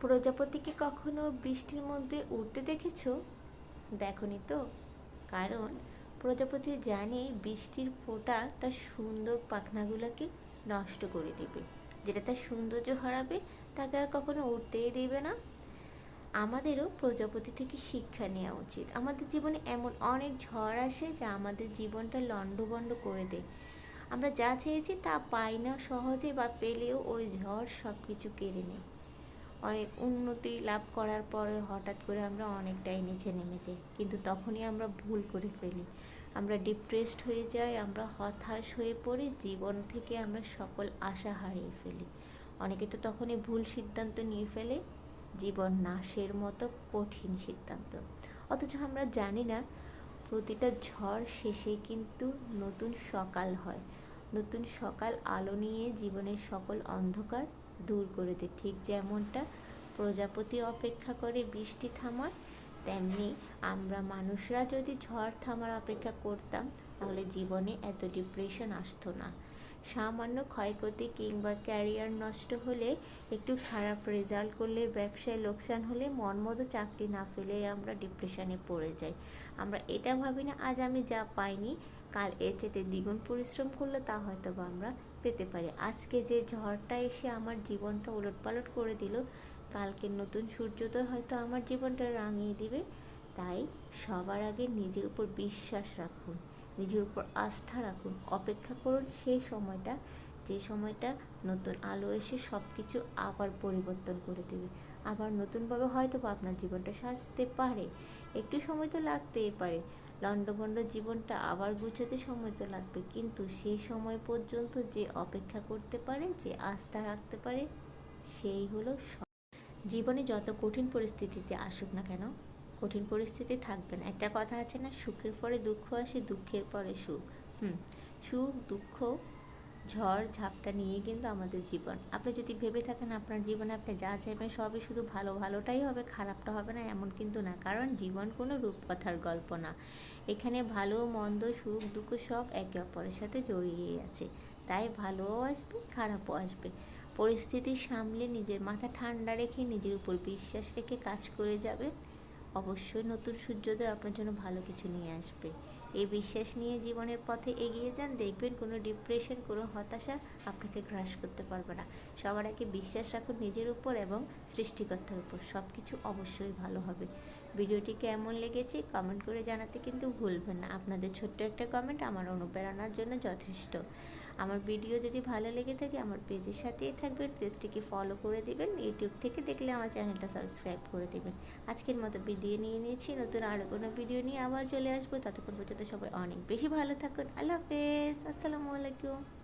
প্রজাপতিকে কখনো বৃষ্টির মধ্যে উড়তে দেখেছ? দেখনি তো। কারণ প্রজাপতি জানে বৃষ্টির ফোঁটা তার সুন্দর পাখনাগুলোকে নষ্ট করে দেবে। যেটা তার সৌন্দর্য হারাবে, তাকে আর কখনো উঠতেই দেবে না। আমাদেরও প্রজাপতি থেকে শিক্ষা নেওয়া উচিত। আমাদের জীবনে এমন অনেক ঝড় আসে যা আমাদের জীবনটা লণ্ডভণ্ড করে দেয়। আমরা যা চেয়েছি তা পাই না, সহজে বা পেলেও ওই ঝড় সব কিছু কেড়ে নেয়। অনেক উন্নতি লাভ করার পরে হঠাৎ করে আমরা অনেকটাই নিচে নেমে যাই কিন্তু তখনই আমরা ভুল করে ফেলি। আমরা ডিপ্রেসড হয়ে যাই, আমরা হতাশ হয়ে পড়ি, জীবন থেকে আমরা সকল আশা হারিয়ে ফেলি। অনেকে তো তখনই ভুল সিদ্ধান্ত নিয়ে ফেলে, জীবন নাশের মতো কঠিন সিদ্ধান্ত। অথচ আমরা জানি না, প্রতিটা ঝড় শেষে কিন্তু নতুন সকাল হয়। নতুন সকাল আলো নিয়ে জীবনের সকল অন্ধকার দূর করে দেয়। ঠিক যেমনটা প্রজাপতি অপেক্ষা করে বৃষ্টি থামার তেমনি আমরা মানুষরা যদি ঝড় থামার অপেক্ষা করতাম, তাহলে জীবনে এত ডিপ্রেশন আসতো না। সামান্য ক্ষয়ক্ষতি কিংবা ক্যারিয়ার নষ্ট হলে, একটু খারাপ রেজাল্ট করলে, ব্যবসায় লোকসান হলে, মন মতো চাকরি না ফেলে আমরা ডিপ্রেশনে পড়ে যাই। আমরা এটা ভাবি না, আজ আমি যা পাইনি, কাল এর চেতে দ্বিগুণ পরিশ্রম করলে তা হয়তো বা আমরা পেতে পারে। আজকে যে ঝড়টা এসে আমার জীবনটা উলটপালট করে দিল, কালকে নতুন সূর্যোদয় হয়তো আমার জীবনটা রাঙিয়ে দিবে। তাই সবার আগে নিজের উপর বিশ্বাস রাখুন, নিজের উপর আস্থা রাখুন, অপেক্ষা করুন সেই সময়টা, যে সময়টা নতুন আলো এসে সব কিছু আবার পরিবর্তন করে দেবে। আবার নতুনভাবে হয়তো আপনার জীবনটা সাজতে পারে। একটু সময় তো লাগতেই পারে। লণ্ডভণ্ড জীবনটা আবার গুছাতে সময় তো লাগবে। কিন্তু সেই সময় পর্যন্ত যে অপেক্ষা করতে পারে, যে আস্থা রাখতে পারে, সেই হলো জীবনে যত কঠিন পরিস্থিতিতে আসুক না কেন, কঠিন পরিস্থিতি থাকবে না। একটা কথা আছে না, সুখের পরে দুঃখ আসে, দুঃখের পরে সুখ। হুম, সুখ, দুঃখ ঝড়, ঝাপটা নিয়ে কিন্তু আমাদের জীবন। আপনি যদি ভেবে থাকেন আপনার জীবনে আপনি যা চাইবেন সবই শুধু ভালো, ভালোটাই হবে, খারাপটা হবে না, এমন কিন্তু না। কারণ জীবন কোনো রূপকথার গল্প না। এখানে ভালো, মন্দ, সুখ, দুঃখ সব একে অপরের সাথে জড়িয়ে আছে। তাই ভালোও আসবে, খারাপও আসবে। পরিস্থিতি সামলে নিজের মাথা ঠান্ডা রেখে, নিজের উপর বিশ্বাস রেখে কাজ করে যাবেন। অবশ্যই নতুন সূর্যোদয় আপনার জন্য ভালো কিছু নিয়ে আসবে। এই বিশ্বাস নিয়ে জীবনের পথে এগিয়ে যান, দেখবেন কোনো ডিপ্রেশন কোনো হতাশা আপনাকে গ্রাস করতে পারবে না। সবার আগে বিশ্বাস রাখুন নিজের উপর এবং সৃষ্টিকর্তার উপর সব কিছু অবশ্যই ভালো হবে। ভিডিওটি কেমন লেগেছে কমেন্ট করে জানাতে কিন্তু ভুলবেন না। আপনাদের ছোট্ট একটা কমেন্ট আমার অনুপ্রেরণার জন্য যথেষ্ট। আমার ভিডিও যদি ভালো লেগে থাকে, আমার পেজের সাথেই থাকবেন, পেজটিকে ফলো করে দেবেন ইউটিউব থেকে দেখলে আমার চ্যানেলটা সাবস্ক্রাইব করে দেবেন। আজকের মতো ভিডিও নিয়ে নিয়েছি, নতুন আরও কোনো ভিডিও নিয়ে আবার চলে আসব। ততক্ষণ পর্যন্ত সবাই অনেক বেশি ভালো থাকুন। আল্লাহ হাফেজ। আসসালামু আলাইকুম।